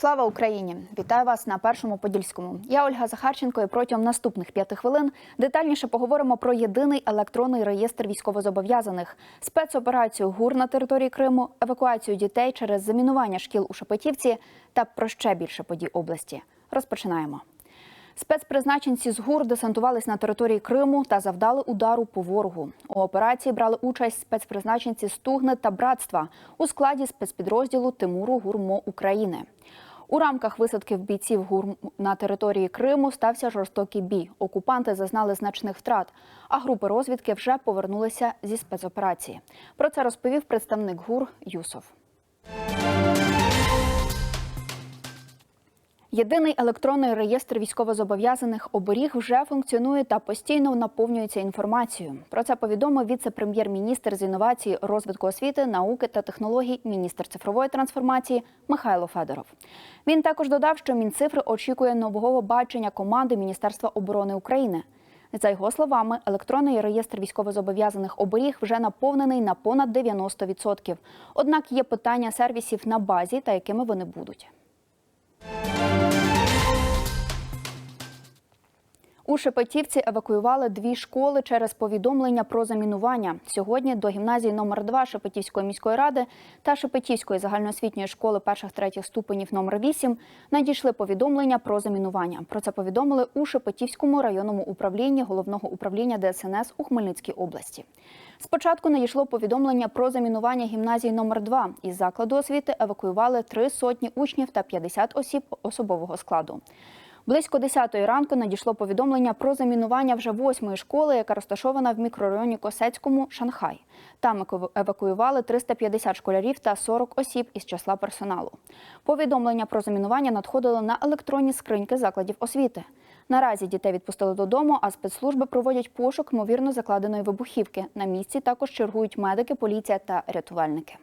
Слава Україні! Вітаю вас на першому подільському. Я Ольга Захарченко. І протягом наступних п'яти хвилин детальніше поговоримо про єдиний електронний реєстр військовозобов'язаних, спецоперацію ГУР на території Криму, евакуацію дітей через замінування шкіл у Шепетівці та про ще більше подій області. Розпочинаємо. Спецпризначенці з ГУР десантувались на території Криму та завдали удару по ворогу. У операції брали участь спецпризначенці Стугни та Братства у складі спецпідрозділу Тимуру Гурмо України. У рамках висадки бійців ГУР на території Криму стався жорстокий бій. Окупанти зазнали значних втрат, а групи розвідки вже повернулися зі спецоперації. Про це розповів представник ГУР Юсов. Єдиний електронний реєстр військовозобов'язаних оберіг вже функціонує та постійно наповнюється інформацією. Про це повідомив віце-прем'єр-міністр з інновацій, розвитку освіти, науки та технологій, міністр цифрової трансформації Михайло Федоров. Він також додав, що Мінцифри очікує нового бачення команди Міністерства оборони України. За його словами, електронний реєстр військовозобов'язаних оберіг вже наповнений на понад 90%. Однак є питання сервісів на базі та якими вони будуть. Шепетівці евакуювали дві школи через повідомлення про замінування. Сьогодні до гімназії номер 2 Шепетівської міської ради та Шепетівської загальноосвітньої школи перших-третіх ступенів номер 8 надійшли повідомлення про замінування. Про це повідомили у Шепетівському районному управлінні головного управління ДСНС у Хмельницькій області. Спочатку надійшло повідомлення про замінування гімназії номер 2 Із закладу освіти евакуювали три сотні учнів та 50 осіб особового складу. Близько 10-ї ранку надійшло повідомлення про замінування вже восьмої школи, яка розташована в мікрорайоні Косецькому, Шанхай. Там евакуювали 350 школярів та 40 осіб із числа персоналу. Повідомлення про замінування надходило на електронні скриньки закладів освіти. Наразі дітей відпустили додому, а спецслужби проводять пошук ймовірно закладеної вибухівки. На місці також чергують медики, поліція та рятувальники.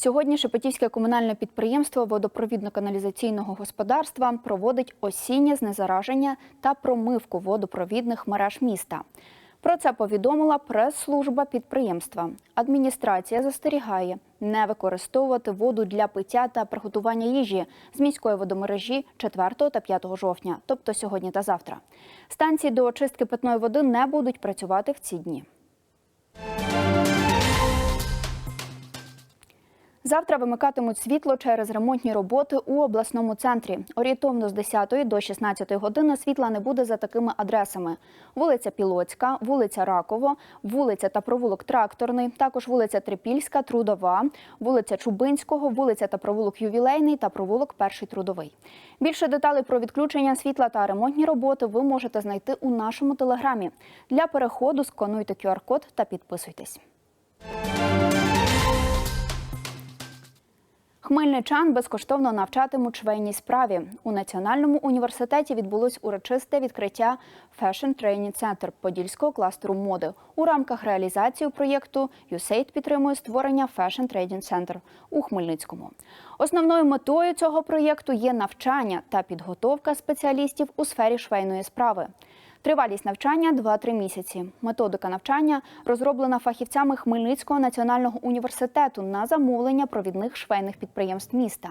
Сьогодні Шепетівське комунальне підприємство водопровідно-каналізаційного господарства проводить осіннє знезараження та промивку водопровідних мереж міста. Про це повідомила прес-служба підприємства. Адміністрація застерігає не використовувати воду для пиття та приготування їжі з міської водомережі 4 та 5 жовтня, тобто сьогодні та завтра. Станції до очистки питної води не будуть працювати в ці дні. Завтра вимикатимуть світло через ремонтні роботи у обласному центрі. Орієнтовно з 10 до 16 години світла не буде за такими адресами: вулиця Пілоцька, вулиця Раково, вулиця та провулок Тракторний, також вулиця Трипільська, Трудова, вулиця Чубинського, вулиця та провулок Ювілейний та провулок Перший Трудовий. Більше деталей про відключення світла та ремонтні роботи ви можете знайти у нашому телеграмі. Для переходу скануйте QR-код та підписуйтесь. Хмельничан безкоштовно навчатимуть швейній справі. У Національному університеті відбулось урочисте відкриття Fashion Training Center Подільського кластеру моди. У рамках реалізації проєкту USAID підтримує створення Fashion Trading Center у Хмельницькому. Основною метою цього проєкту є навчання та підготовка спеціалістів у сфері швейної справи. Тривалість навчання 2-3 місяці. Методика навчання розроблена фахівцями Хмельницького національного університету на замовлення провідних швейних підприємств міста.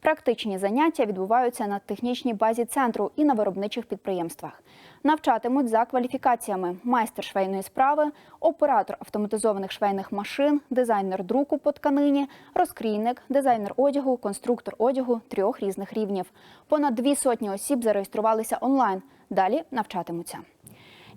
Практичні заняття відбуваються на технічній базі центру і на виробничих підприємствах. Навчатимуть за кваліфікаціями майстер швейної справи, оператор автоматизованих швейних машин, дизайнер друку по тканині, розкрійник, дизайнер одягу, конструктор одягу трьох різних рівнів. Понад дві сотні осіб зареєструвалися онлайн. Далі навчатимуться.